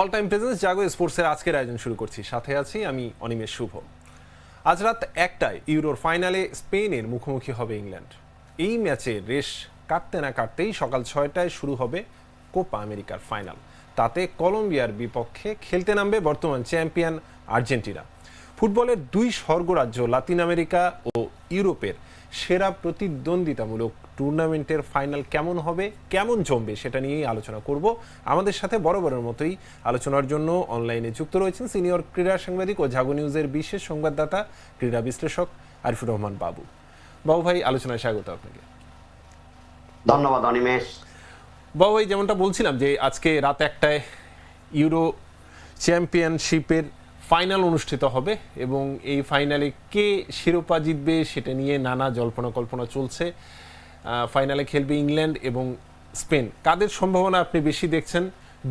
All time presence জাগো স্পোর্টসের আজকের আয়োজন শুরু করছি। সাথে আছি আমি অনিমেষ শুভ। আজ রাত একটায় ইউরোর ফাইনালে স্পেনের মুখোমুখি হবে ইংল্যান্ড। এই ম্যাচে রেশ কাটতে না কাটতেই সকাল ছয়টায় শুরু হবে কোপা আমেরিকার ফাইনাল। তাতে কলম্বিয়ার বিপক্ষে খেলতে নামবে বর্তমান চ্যাম্পিয়ন আর্জেন্টিনা। ফুটবলের দুই স্বর্গরাজ্য লাতিন আমেরিকা ও ইউরোপের সেরা প্রতিদ্বন্দ্বিতামূলক টুর্নামেন্টের ফাইনাল কেমন হবে কেমন জমবে সেটা নিয়েই আলোচনা করব। আমাদের সাথে বরাবরের মতোই আলোচনার জন্য অনলাইনে যুক্ত রয়েছেন সিনিয়র ক্রীড়া সাংবাদিক ও জাগো নিউজের বিশেষ সংবাদদাতা ক্রীড়া বিশ্লেষক আরিফুর রহমান বাবু। বাবু ভাই আলোচনায় স্বাগত আপনাকে। ধন্যবাদ অনিমেষ। বাবু ভাই যেমনটা বলছিলাম যে আজকে রাত একটায় ইউরো চ্যাম্পিয়নশিপের ফাইনাল অনুষ্ঠিত হবে এবং এই ফাইনালে কে শিরোপা জিতবে সেটা নিয়ে নানা জল্পনা কল্পনা চলছে। ফাইনালে খেলবে ইংল্যান্ড এবং স্পেন। কাদের সম্ভাবনা আপনি বেশি দেখছেন?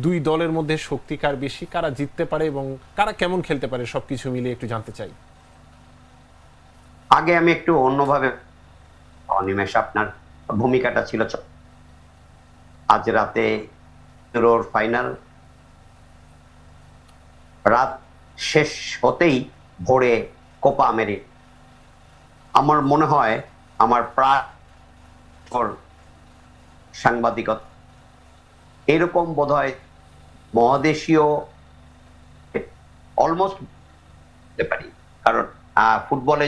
দুই দলের মধ্যে শক্তি কার বেশি? কারা জিততে পারে এবং কারা কেমন খেলতে পারে? সবকিছু মিলিয়ে একটু জানতে চাই। আগে আমি একটু অন্যভাবে অনিমেষ, আপনার ভূমিকাটা ছিল আজ রাতে ফাইনাল। রাত শেষ হতেই ভোরে কোপা আমেরিকা আমার মনে হয় আমার প্রায় সাংবাদিকতা। এরকম বোধ হয় মহাদেশীয় অলমোস্ট বলতে পারি। কারণ ফুটবলে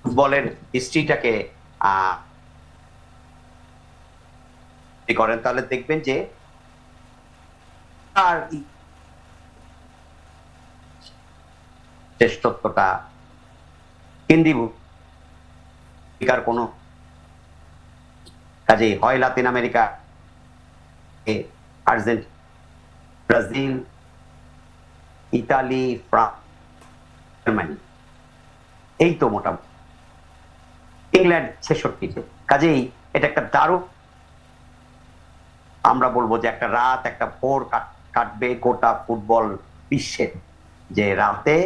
ফুটবলের হিস্ট্রিটাকে করেন, তাহলে দেখবেন যে, আর শ্রেষ্ঠত্বটা কেন্দ্রীভূতার কোনো কাজেই হয় Latin America Argentina Brazil, Italy, France, Germany. এই তো মোটামুটি। ইংল্যান্ড ছেষট্টিতে কাজেই এটা একটা দারুণ আমরা বলব যে একটা রাত, একটা ভোর কাটবে গোটা ফুটবল বিশ্বের যে রাতে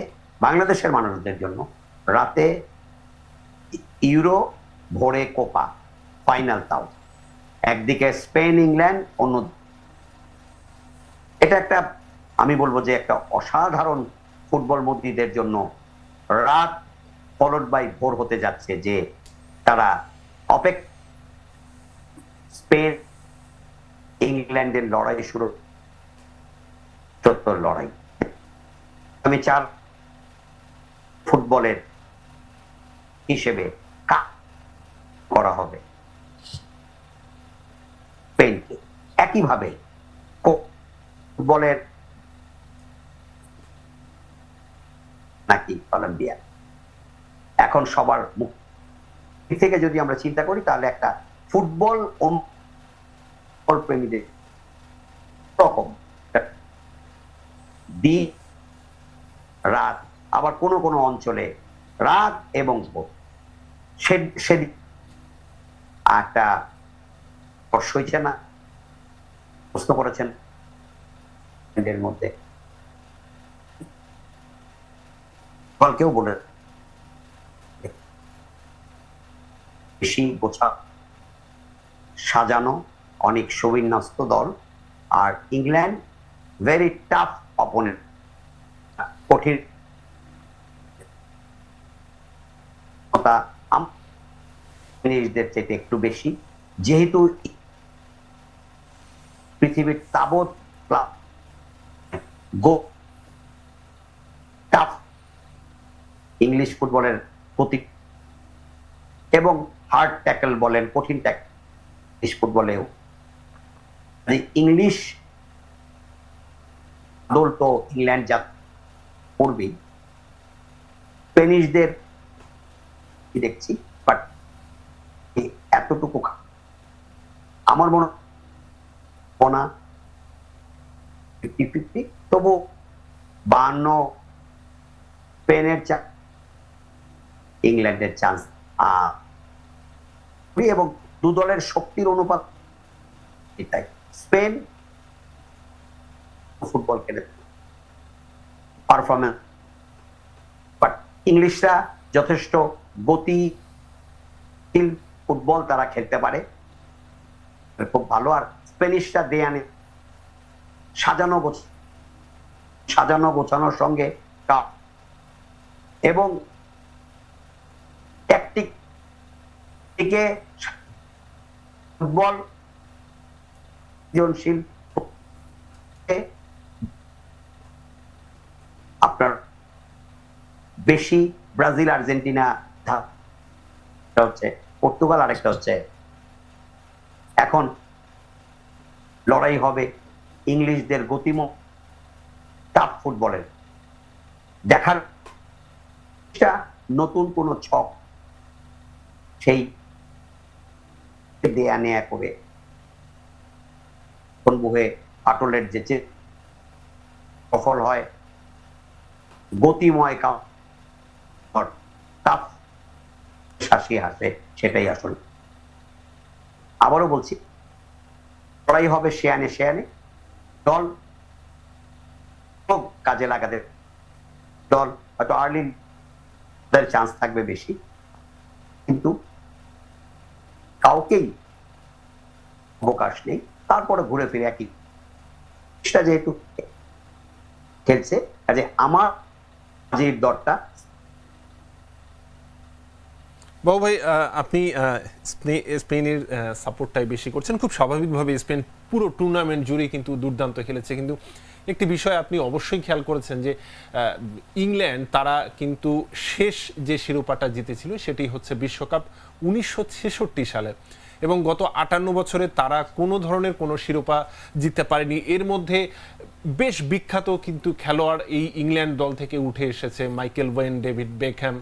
বাংলাদেশের মানুষদের জন্য রাতে ইউরো ভোরে কোপা ফাইনাল তাও। একদিকে স্পেন, ইংল্যান্ড, অন্য এটা একটা, আমি বলব যে একটা অসাধারণ ফুটবল মন্ত্রীদের জন্য রাত ফলোড বাই ভোর হতে যাচ্ছে যে তারা অপেক স্পেন, ইংল্যান্ডের লড়াই শুরু সত্তর লড়াই। আমি চার ফুটবলের হিসেবে কা- করা হবে। একইভাবে ফুটবলের নাকি কলম্বিয়া এখন সবার মুখ থেকে যদি আমরা চিন্তা করি, তাহলে একটা ফুটবল প্রেমীদের রকম। দিন রাত আবার কোন কোন অঞ্চলে রাত এবং ভোর। সেদিন একটা স্পর্শ হয়েছে না? প্রশ্ন করেছেন মধ্যে। কেউ বলে বেশি গোছা সাজানো অনেক সুবিন্যস্ত দল আর ইংল্যান্ড ভেরি টাফ অপোনেন্ট কঠিন জিনিসদের চাইতে একটু বেশি। যেহেতু পৃথিবীর তাবৎ ইংলিশ ফুটবলের প্রতি এবং হার্ড ট্যাকল বলেন, কঠিন ট্যাকল ইংলিশ ফুটবলেও। ইংলিশ দল তো ইংল্যান্ড যা করবেই। স্পেনিশদের কি দেখছি? বাট এতটুকু আমার মনে হয় না ফিফটি ফিফটি তবু বান্ন স্পেনের চা ইংল্যান্ডের চান্স এবং দু দলের শক্তির অনুপাত এটাই। স্পেন ফুটবল খেলে পারফরমেন্স বাট ইংলিশরা যথেষ্ট গতি ফুটবল তারা খেলতে পারে। খুব ভালো। আর স্পেনিশরা দেয়ানে সাজানো গোছ, সাজানো গোছানোর সঙ্গে এবং ট্যাকটিক থেকে ফুটবল সৃজনশীল আপনার বেশি ব্রাজিল, আর্জেন্টিনা হচ্ছে, পর্তুগাল আরেকটা হচ্ছে, এখন লড়াই হবে ইংলিশদের গতিম টাফ ফুটবলের দেখার নতুন কোন ছক সেই দেয়া নেয়া করে বুহে আটলের যে চে- সফল হয়, গতিময় কাম টাফ শাসি হাসে সেটাই আসলে। আবারও বলছি, লড়াই হবে শেয়ানে শেয়ানে দল কাজে লাগাতে দল, হয়তো আর্লি চান্স থাকবে বেশি, কিন্তু কাউকেই অবকাশ নেই, তারপরে ঘুরে ফিরে একই। যেহেতু খেলছে, কাজে আমার যে দরটা বাবু ভাই আপনি স্পেনের সাপোর্টটাই বেশি করছেন। খুব স্বাভাবিকভাবে স্পেন পুরো টুর্নামেন্ট জুড়ে কিন্তু দুর্দান্ত খেলেছে। কিন্তু একটি বিষয় আপনি অবশ্যই খেয়াল করেছেন যে ইংল্যান্ড তারা কিন্তু শেষ যে শিরোপাটা জিতেছিল সেটি হচ্ছে বিশ্বকাপ উনিশশো ছেষট্টি সালে। এবং গত আটান্ন বছরে তারা কোনো ধরনের কোনো শিরোপা জিততে পারেনি। এর মধ্যে বেশ বিখ্যাত কিন্তু খেলোয়াড় এই ইংল্যান্ড দল থেকে উঠে এসেছে, মাইকেল ওয়েন, ডেভিড বেকহ্যাম।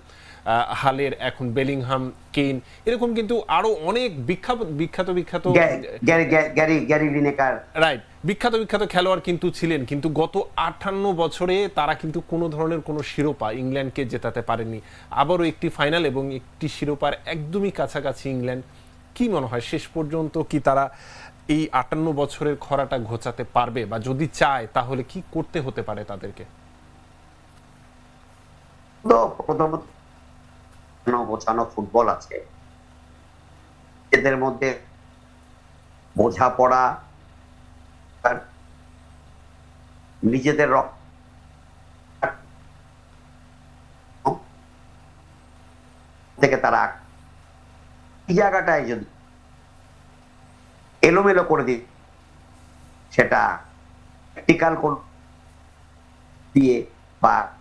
হালের এখন বেলিংহাম কেইন এরকম কিন্তু আরও অনেক বিখ্যাত বিখ্যাত বিখ্যাত রাইট বিখ্যাত বিখ্যাত খেলোয়াড় কিন্তু ছিলেন কিন্তু গত আটান্ন বছরে তারা কিন্তু কোনো ধরনের কোনো শিরোপা ইংল্যান্ডকে জেতাতে পারেনি আবারও একটি ফাইনাল এবং একটি শিরোপার একদমই কাছাকাছি ইংল্যান্ড। কি মনে হয় শেষ পর্যন্ত কি তারা এই আটান্ন বছরের খরাটা ঘোচাতে পারবে? বা যদি চায় তাহলে কি করতে হতে পারে তাদেরকে? প্রথমত গোছানো ফুটবল আছে। এদের মধ্যে বোঝাপড়া নিজেদের রক- থেকে তারা এই জায়গাটায় যদি এলোমেলো করে দিই সেটা প্র্যাকটিক্যাল কোন দিয়ে বা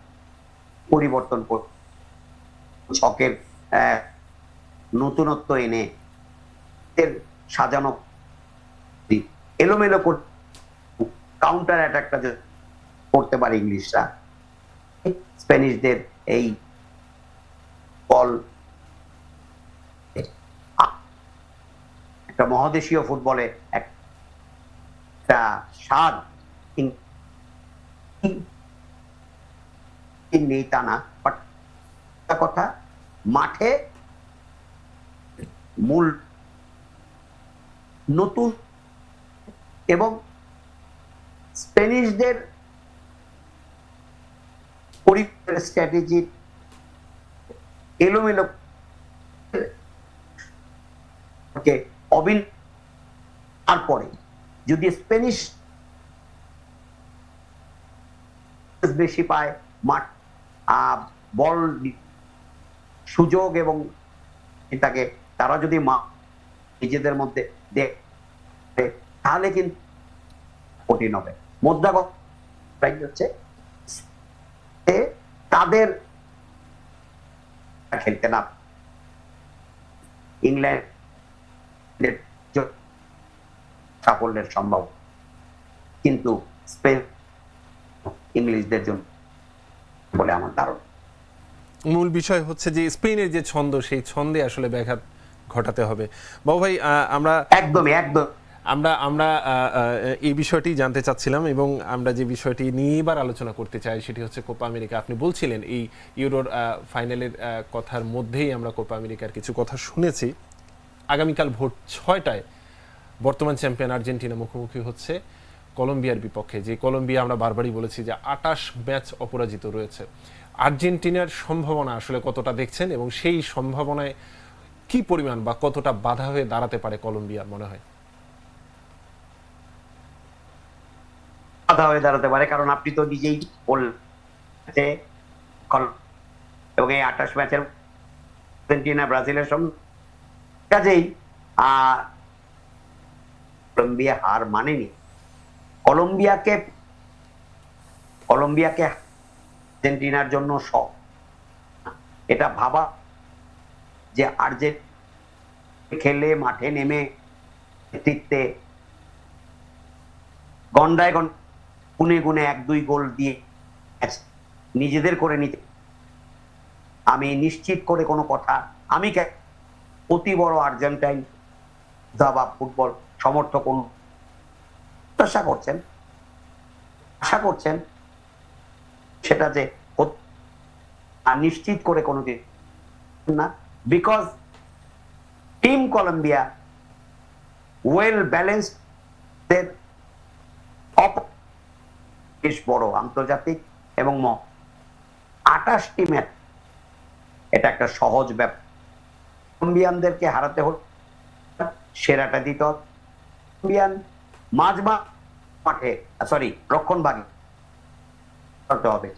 পরিবর্তন করে ছকের নতুনত্ব এনে সাজানো এলোমেলো কাউন্টার অ্যাটাকটা করতে পারে ইংলিশরা। স্প্যানিশদের এই বল একটা মহাদেশীয় ফুটবলে এক- একটা স্বাদ নেই তা না বাট কথা, মাঠে মূল নতুন এবং স্পেনিশদের পরিবারের স্ট্র্যাটেজি এলোমেলো অবিন তারপরে যদি স্পেনিশ বেশি পায়, মাঠ বল সুযোগ এবং এটাকে তারা যদি মা নিজেদের মধ্যে দেখে তাহলে কিন্তু কঠিন হবে। প্রাইজ হচ্ছে তাদের খেলতে না ইংল্যান্ডের সাফল্যের সম্ভব। কিন্তু স্পেন ইংলিশদের জন্য বলে আমার ধারণা। মূল বিষয় হচ্ছে যে স্পেনের যে ছন্দ সেই ছন্দে আসলে ব্যাঘাত ঘটাতে হবে। বাবু ভাই আমরা একদমই একদম। আমরা আমরা এই বিষয়টি জানতে চাচ্ছিলাম এবং আমরা যে বিষয়টি নিয়ে এবার আলোচনা করতে চাই সেটি হচ্ছে কোপা আমেরিকা। আপনি বলছিলেন এই ইউরোর ফাইনালের কথার মধ্যেই আমরা কোপা আমেরিকার কিছু কথা শুনেছি। আগামীকাল ভোর ছয়টায় বর্তমান চ্যাম্পিয়ন আর্জেন্টিনা মুখোমুখি হচ্ছে কলম্বিয়ার বিপক্ষে। যে কলম্বিয়া আমরা বারবারই বলেছি যে আটাশ ম্যাচ অপরাজিত রয়েছে। আর্জেন্টিনার সম্ভাবনা আসলে কতটা দেখছেন এবং সেই সম্ভাবনায় কি পরিমাণ বা কতটা বাধা হয়ে দাঁড়াতে পারে কলম্বিয়া মনে হয়? বাধা হয়ে দাঁড়াতে পারে, কারণ আপনি তো নিজেই বললেন এবং এই আঠাশ ম্যাচের আর্জেন্টিনা, ব্রাজিলের সঙ্গে কাজেই কলম্বিয়া হার মানেনি। কলম্বিয়াকে কলম্বিয়াকে আর্জেন্টিনার জন্য শখ। এটা ভাবা যে আর্জেন্ট খেলে মাঠে নেমে নেতৃত্বে গন্ডায় গন্ড গুনে গুনে এক দুই গোল দিয়ে নিজেদের করে নিতে। আমি নিশ্চিত করে কোনো কথা, আমি কে- অতি বড় আর্জেন্টাইন দাবা ফুটবল সমর্থক আশা করছেন আশা করছেন সেটা যে নিশ্চিত করে কোনো না। Because team Colombia well balanced বেশ বড় আন্তর্জাতিক এবং আঠাশটি ম্যাচ এটা একটা সহজ ব্যাপার। কলম্বিয়ানদেরকে হারাতে হল, সেরাটা দিত কলম্বিয়ান মাঝ মাঠে সরি রক্ষণ ভাগে করতে হবে।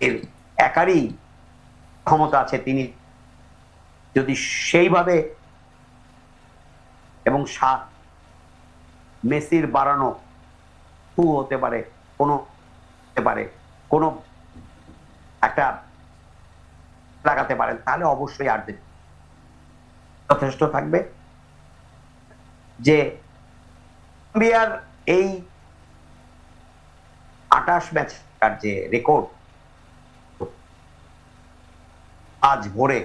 এর একারই ক্ষমতা আছে তিনি। যদি সেইভাবে এবং সাত মেসির বাড়ানো হু হতে পারে, কোনো হতে পারে, কোনো একটা লাগাতে পারেন, তাহলে অবশ্যই আর্জেন্টিনা যথেষ্ট থাকবে। যে এই আটাশ ম্যাচ যে রেকর্ড আজ ভোরে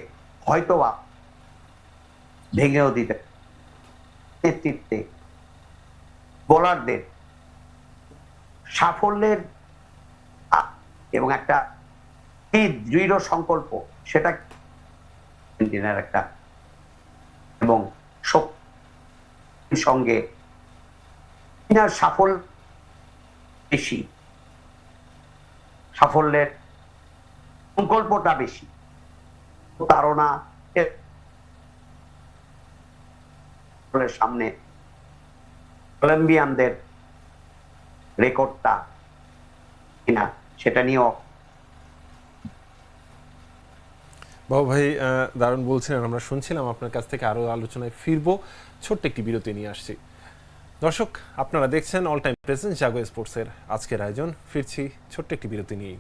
হয়তোবা ভেঙেও দিতে নেতৃত্বে বোলারদের সাফল্যের এবং একটা কি দৃঢ় সংকল্প সেটা আর্জেন্টিনার একটা এবং সঙ্গে সাফল্য বেশি। সাফল্যের সংকল্পটা বেশি। এর সামনে কলম্বিয়ানদের রেকর্ডটা কিনা সেটা নিয়েও বাবু ভাই দারুণ বলছিলেন, আমরা শুনছিলাম, আপনার কাছ থেকে আরও আলোচনায় ফিরবো। ছোট্ট একটি বিরতি নিয়ে আসছি। দর্শক, আপনারা দেখছেন অল টাইম প্রেজেন্ট জাগো স্পোর্টসের আজকের আয়োজন। ফিরছি ছোট্ট একটি বিরতি নিয়েই।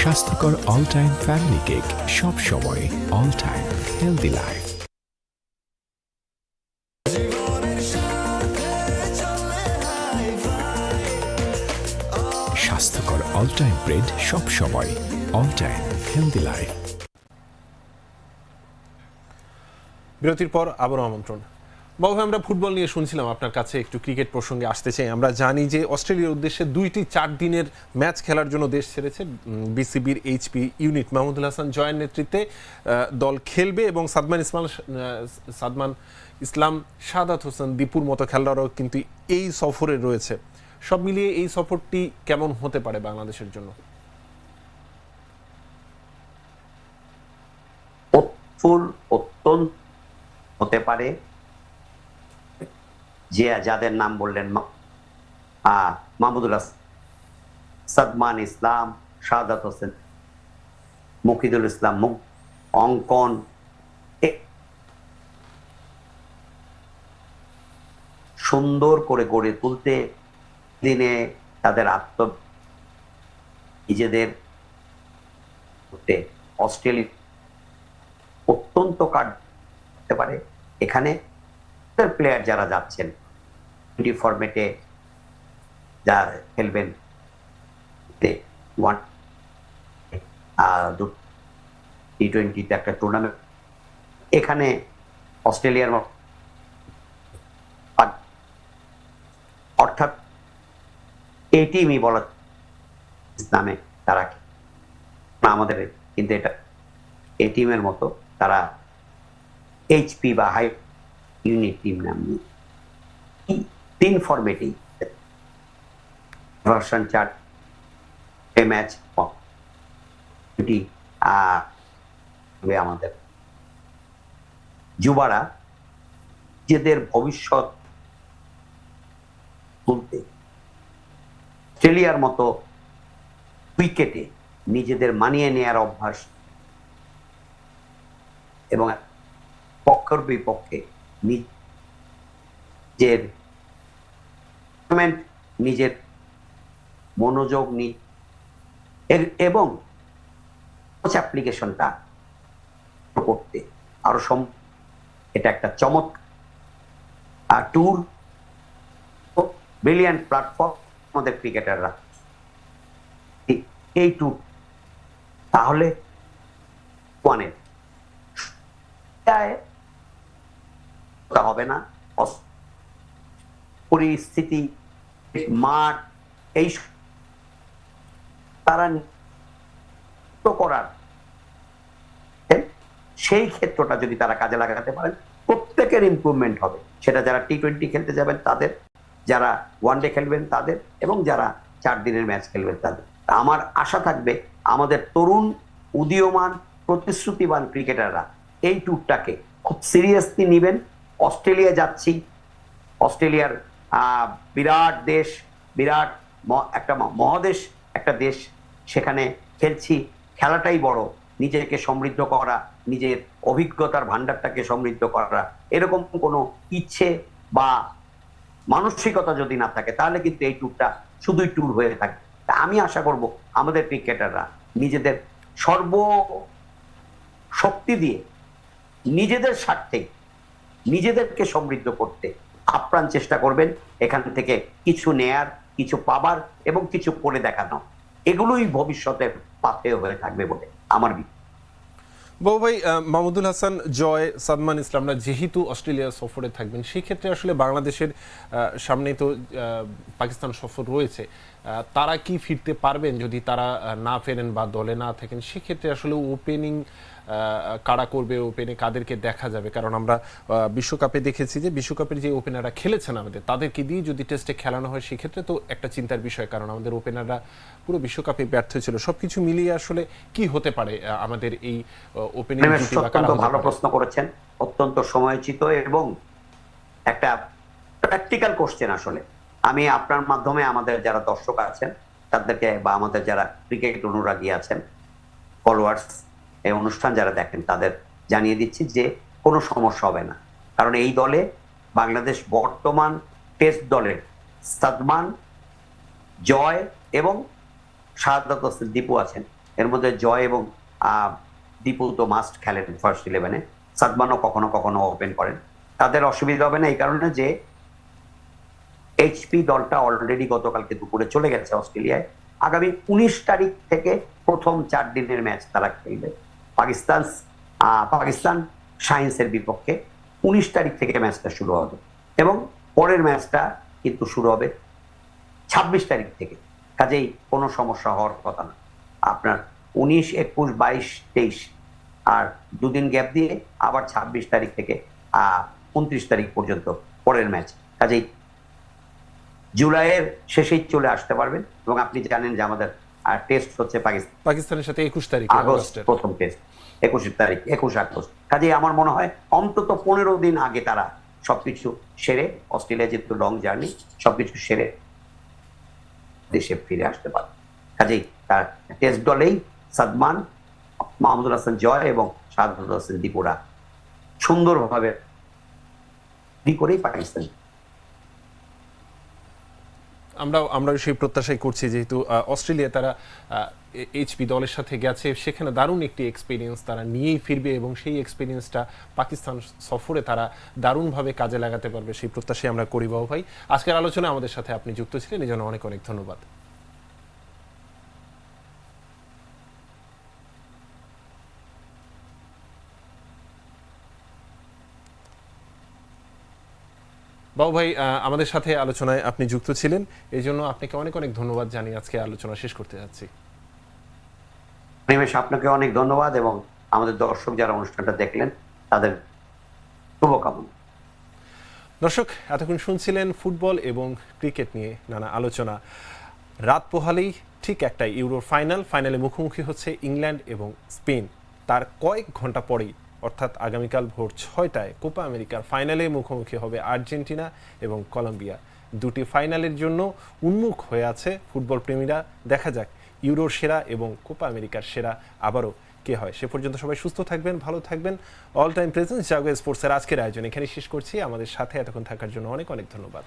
স্বাস্থ্যকর অল টাইম ফ্যামিলি কেক সব সময় অল টাইম হেলদি লাইফ স্বাস্থ্যকর অল টাইম ব্রেড সব সময় অল টাইম হেলদি লাইফ বিরতির পর আবারও আমন্ত্রণ। বাবু আমরা ফুটবল নিয়ে শুনছিলাম আপনার কাছে, একটু ক্রিকেট প্রসঙ্গে আসতে চাই। আমরা জানি যে অস্ট্রেলিয়ার উদ্দেশ্যে দুইটি চার দিনের ম্যাচ খেলার জন্য দেশ ছেড়েছে বিসিবির এইচপি ইউনিট। মাহমুদুল হাসান জয়ের নেতৃত্বে দল খেলবে এবং সাদমান ইসমাল সাদমান ইসলাম, সাদাত হোসেন দীপুর মতো খেলোয়াড়ও কিন্তু এই সফরে রয়েছে। সব মিলিয়ে এই সফরটি কেমন হতে পারে বাংলাদেশের জন্য? অত্যন্ত হতে পারে। যে যাদের নাম বললেন মাহমুদুল সাদমান ইসলাম, শাহাদাত হোসেন, মুকিদুল ইসলাম অঙ্কন। সুন্দর করে গড়ে তুলতে দিনে তাদের আত্ম নিজেদের অস্ট্রেলিয়া অত্যন্ত কার্ড হতে পারে। এখানে প্লেয়ার যারা যাচ্ছেন টি ফরম্যাটে যা খেলবেন টি টোয়েন্টিতে একটা টুর্নামেন্ট এখানে অস্ট্রেলিয়ার অর্থাৎ এই টিমই বলা নামে তারা আমাদের কিন্তু এটা, এই টিমের মতো তারা এইচপি বা হাই ইউনিট টিম নাম তিন ফরম্যাটেই ভার্সন চার ম্যাচ এটি আমাদের। যুবারা নিজেদের ভবিষ্যৎ তুলতে অস্ট্রেলিয়ার মতো উইকেটে নিজেদের মানিয়ে নেয়ার অভ্যাস এবং পক্ষের বিপক্ষে নিজের নিজের মনোযোগ নি। এবং অ্যাপ্লিকেশনটা করতে। আরও সম এটা একটা চমক আর ট্যুর ব্রিলিয়ান্ট প্ল্যাটফর্ম আমাদের ক্রিকেটাররা এই- ট্যুর তাহলে ওয়ানের হবে না। পরিস্থিতি, মাঠ, এই তারা করার? সেই ক্ষেত্রটা যদি তারা কাজে লাগাতে পারেন, প্রত্যেকের ইমপ্রুভমেন্ট হবে। সেটা যারা টি টোয়েন্টি খেলতে যাবেন, তাদের, যারা ওয়ান ডে খেলবেন, তাদের, এবং যারা চার দিনের ম্যাচ খেলবেন, তাদের। আমার আশা থাকবে, আমাদের তরুণ, উদীয়মান, প্রতিশ্রুতিবান ক্রিকেটাররা এই ট্যুরটাকে খুব সিরিয়াসলি নেবেন। অস্ট্রেলিয়া যাচ্ছি। অস্ট্রেলিয়ার বিরাট দেশ, বিরাট একটা মহাদেশ, একটা দেশ। সেখানে খেলছি। খেলাটাই বড়। নিজেকে সমৃদ্ধ করা, নিজের অভিজ্ঞতার ভান্ডারটাকে সমৃদ্ধ করা। এরকম কোনো ইচ্ছে বা মানসিকতা যদি না থাকে, তাহলে কিন্তু এই ট্যুরটা শুধুই ট্যুর হয়ে থাকে। তা আমি আশা করব আমাদের ক্রিকেটাররা নিজেদের সর্ব শক্তি দিয়ে নিজেদের স্বার্থে নিজেদেরকে সমৃদ্ধ করতে আপ্রাণ চেষ্টা করবেন, এখান থেকে কিছু নেয়ার, কিছু পাবার এবং কিছু করে দেখানো এগুলোই ভবিষ্যতের পাথেয় হয়ে থাকবে বলে আমার। বাবু ভাই মাহমুদুল হাসান জয়, সাদমান ইসলামরা যেহেতু অস্ট্রেলিয়া সফরে থাকবেন সেই ক্ষেত্রে আসলে বাংলাদেশের সামনে তো পাকিস্তান সফর রয়েছে তারা কি ফিরতে পারবেন যদি তারা না ফেরেন বা দলে না থাকেন, সেক্ষেত্রে আসলে ওপেনিং কারা করবে ওপেনে কাদেরকে দেখা যাবে? কারণ আমরা বিশ্বকাপে দেখেছি যে বিশ্বকাপের যে ওপেনাররা খেলেছেন আমাদের তাদেরকে দিয়ে যদি টেস্টে খেলানো হয় সেক্ষেত্রে তো একটা চিন্তার বিষয়। কারণ আমাদের ওপেনাররা পুরো বিশ্বকাপে ব্যর্থ ছিল। সবকিছু মিলিয়ে আসলে কি হতে পারে আমাদের এই ওপেনিং অত্যন্ত ভালো প্রশ্ন করেছেন। অত্যন্ত সময়োচিত এবং একটা প্র্যাকটিক্যাল কোশ্চেন আসলে। আমি আপনার মাধ্যমে আমাদের যারা দর্শক আছেন তাদেরকে বা আমাদের যারা ক্রিকেট অনুরাগী আছেন ফলোয়ার্স এই অনুষ্ঠান যারা দেখেন, তাদের জানিয়ে দিচ্ছি যে কোনো সমস্যা হবে না। কারণ এই দলে বাংলাদেশ বর্তমান টেস্ট দলের সাদমান, জয় এবং শাহাদাত দীপু আছেন। এর মধ্যে জয় এবং দীপু তো মাস্ট খেলেন ফার্স্ট ইলেভেনে সাদমানও কখনো কখনো ওপেন করেন। তাদের অসুবিধা হবে না এই কারণে যে এইচপি দলটা অলরেডি গতকালকে দুপুরে চলে গেছে অস্ট্রেলিয়ায়। আগামী উনিশ তারিখ থেকে প্রথম চার দিনের ম্যাচ তারা খেলবে। পাকিস্তান পাকিস্তান সায়েন্সের বিপক্ষে উনিশ তারিখ থেকে ম্যাচটা শুরু হবে এবং পরের ম্যাচটা কিন্তু শুরু হবে ছাব্বিশ তারিখ থেকে। কাজেই কোনো সমস্যা হওয়ার কথা না। আপনার উনিশ একুশ বাইশ তেইশ আর দুদিন গ্যাপ দিয়ে আবার ছাব্বিশ তারিখ থেকে আহ উনত্রিশ তারিখ পর্যন্ত পরের ম্যাচ। কাজেই জুলাইয়ের শেষেই চলে আসতে পারবেন এবং আপনি জানেন যে আমাদের টেস্ট হচ্ছে পাকিস্তান। পাকিস্তানের সাথে একুশ তারিখ আগস্ট প্রথম টেস্ট। একুশ তারিখ, একুশ আগস্ট। কাজেই আমার মনে হয় অন্তত পনেরো দিন আগে তারা সবকিছু সেরে, অস্ট্রেলিয়া যেহেতু লং জার্নি সবকিছু সেরে দেশে ফিরে আসতে পারে। কাজেই তার টেস্ট দলেই সাদমান, মাহমুদুল হাসান জয় এবং শাহাদুল হাসান দীপুরা সুন্দরভাবে করেই পাকিস্তান আমরা আমরা সেই প্রত্যাশাই করছি যেহেতু অস্ট্রেলিয়া তারা এইচপি দলের সাথে গেছে। সেখানে দারুণ একটি এক্সপিরিয়েন্স তারা নিয়েই ফিরবে এবং সেই এক্সপিরিয়েন্সটা পাকিস্তান সফরে তারা দারুণভাবে কাজে লাগাতে পারবে। সেই প্রত্যাশাই আমরা করি বাবু ভাই। আজকের আলোচনায় আমাদের সাথে আপনি যুক্ত ছিলেন এই জন্য অনেক অনেক ধন্যবাদ। বাবু ভাই আমাদের সাথে আলোচনায় আপনি যুক্ত ছিলেন এই জন্য আপনাকে অনেক অনেক ধন্যবাদ জানিয়ে আজকে আলোচনা শেষ করতে যাচ্ছি। আপনাকে অনেক ধন্যবাদ এবং আমাদের দর্শক যারা অনুষ্ঠানটা দেখলেন তাদের শুভকামনা। দর্শক এতক্ষণ শুনছিলেন ফুটবল এবং ক্রিকেট নিয়ে নানা আলোচনা। রাত পোহালেই ঠিক একটা ইউরোর ফাইনাল ফাইনালে মুখোমুখি হচ্ছে ইংল্যান্ড এবং স্পেন। তার কয়েক ঘণ্টা পরেই অর্থাৎ আগামীকাল ভোর ছয়টায় কোপা আমেরিকার ফাইনালে মুখোমুখি হবে আর্জেন্টিনা এবং কলম্বিয়া। দুটি ফাইনালের জন্য উন্মুখ হয়ে আছে ফুটবল প্রেমীরা। দেখা যাক ইউরোর সেরা এবং কোপা আমেরিকার সেরা আবারও কে হয়। সে পর্যন্ত সবাই সুস্থ থাকবেন, ভালো থাকবেন। অল টাইম প্রেজেন্স জাগো স্পোর্টসের আজকের আয়োজন এখানে শেষ করছি। আমাদের সাথে এতক্ষণ থাকার জন্য অনেক অনেক ধন্যবাদ।